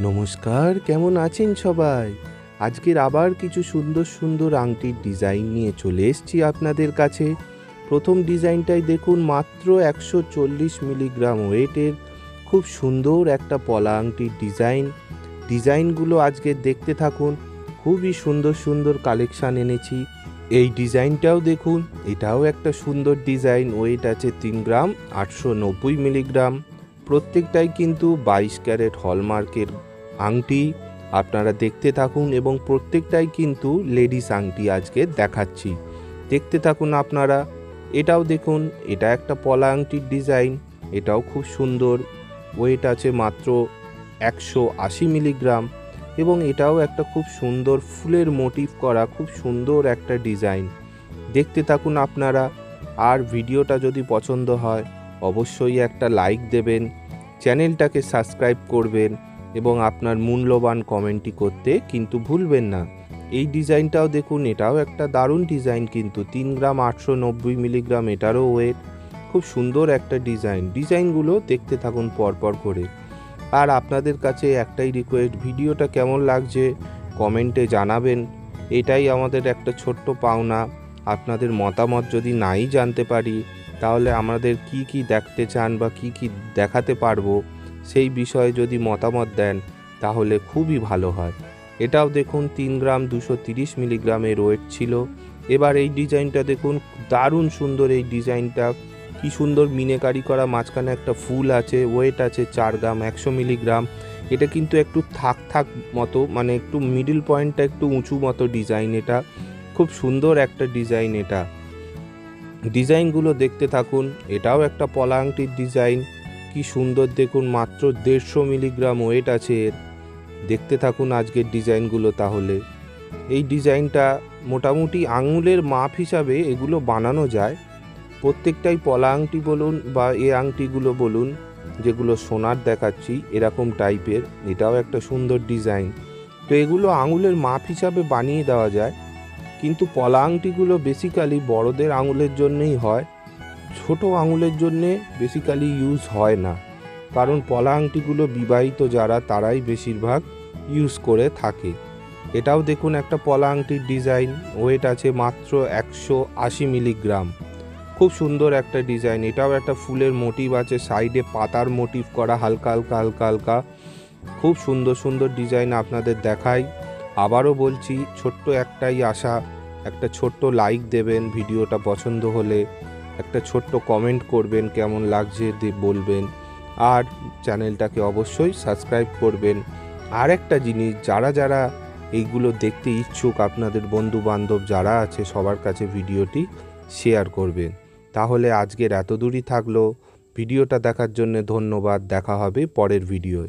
নমস্কার, কেমন আছেন সবাই? আজকের আবার কিছু সুন্দর সুন্দর আংটির ডিজাইন নিয়ে চলে এসেছি আপনাদের কাছে। প্রথম ডিজাইনটাই দেখুন, মাত্র একশো চল্লিশ মিলিগ্রাম ওয়েটের খুব সুন্দর একটা পলা আংটির ডিজাইন। ডিজাইনগুলো আজকে দেখতে থাকুন, খুবই সুন্দর সুন্দর কালেকশান এনেছি। এই ডিজাইনটাও দেখুন, এটাও একটা সুন্দর ডিজাইন, ওয়েট আছে তিন গ্রাম, আটশো নব্বই মিলিগ্রাম। প্রত্যেকটাই কিন্তু বাইশ ক্যারেট হলমার্কের আংটি। আপনারা দেখতে থাকুন এবং প্রত্যেকটাই কিন্তু লেডিস আংটি আজকে দেখাচ্ছি। দেখতে থাকুন আপনারা, এটাও দেখুন, এটা একটা পলা আংটির ডিজাইন, এটাও খুব সুন্দর। ওয়েট আছে মাত্র একশো আশি মিলিগ্রাম এবং এটাও একটা খুব সুন্দর ফুলের মোটিভ করা, খুব সুন্দর একটা ডিজাইন। দেখতে থাকুন আপনারা, আর ভিডিওটা যদি পছন্দ হয় অবশ্যই একটা লাইক দেবেন, চ্যানেলটাকে সাবস্ক্রাইব করবেন এবং আপনার মূল্যবান কমেন্টটি করতে কিন্তু ভুলবেন না। এই ডিজাইনটাও দেখুন, এটাও একটা দারুণ ডিজাইন কিন্তু। তিন গ্রাম আটশো নব্বই মিলিগ্রাম এটারও ওয়েট খুব সুন্দর একটা ডিজাইন। ডিজাইনগুলো দেখতে থাকুন পরপর করে। আর আপনাদের কাছে একটাই রিকোয়েস্ট ভিডিওটা কেমন লাগছে কমেন্টে জানাবেন। এটাই আমাদের একটা ছোট্ট পাওনা। আপনাদের মতামত যদি নাই জানতে পারি তাহলে আমাদের কি কি দেখতে চান বা কি কি দেখাতে পারব সেই বিষয়ে যদি মতামত দেন, তাহলে খুবই ভালো হয়। এটাও দেখুন তিন গ্রাম দুশো তিরিশ মিলিগ্রামের ওয়েট ছিল। এবার এই ডিজাইনটা দেখুন, দারুণ সুন্দর এই ডিজাইনটা। কি সুন্দর মিনেকারি করা, মাঝখানে একটা ফুল আছে, ওয়েট আছে চার গ্রাম, একশো মিলিগ্রাম। এটা কিন্তু একটু থাক থাক মতো মানে একটু মিডিল পয়েন্টটা একটু উঁচু মতো ডিজাইন এটা। খুব সুন্দর একটা ডিজাইন এটা। ডিজাইনগুলো দেখতে থাকুন, এটাও একটা পলা আংটির ডিজাইন। কি সুন্দর দেখুন, মাত্র দেড়শো মিলিগ্রাম ওয়েট আছে এর। দেখতে থাকুন আজকের ডিজাইনগুলো তাহলে। এই ডিজাইনটা মোটামুটি আঙুলের মাপ হিসাবে এগুলো বানানো যায়। প্রত্যেকটাই পলা আংটি বলুন বা এ আংটিগুলো বলুন, যেগুলো সোনার দেখাচ্ছি, এরকম টাইপের এটাও একটা সুন্দর ডিজাইন। তো এগুলো আঙুলের মাপ হিসাবে বানিয়ে দেওয়া যায়। কিন্তু পলা আংটিগুলো বেসিক্যালি বড়দের আঙুলের জন্যেই হয়, ছোট আঙুলের জন্যে বেসিক্যালি ইউজ হয় না। কারণ পলা আংটিগুলো বিবাহিত যারা, তারাই বেশিরভাগ ইউজ করে থাকে। এটাও দেখুন একটা পলা আংটির ডিজাইন ওয়েট আছে মাত্র একশো আশি মিলিগ্রাম খুব সুন্দর একটা ডিজাইন এটাও একটা ফুলের মোটিভ আছে সাইডে পাতার মোটিভ করা, হালকা হালকা হালকা হালকা। খুব সুন্দর সুন্দর ডিজাইন আপনাদের দেখাই। আবারও বলছি, ছোট্ট একটাই আশা, একটা ছোট্ট লাইক দেবেন ভিডিওটা পছন্দ হলে, একটা ছোট্ট কমেন্ট করবেন কেমন লাগছে বলবেন। আর চ্যানেলটাকে অবশ্যই সাবস্ক্রাইব করবেন। আর একটা জিনিস, যারা যারা এইগুলো দেখতে ইচ্ছুক, আপনাদের বন্ধু বান্ধব যারা আছে, সবার কাছে ভিডিওটি শেয়ার করবেন। তাহলে আজকের এত দূরই থাকল। ভিডিওটা দেখার জন্য ধন্যবাদ। দেখা হবে পরের ভিডিওয়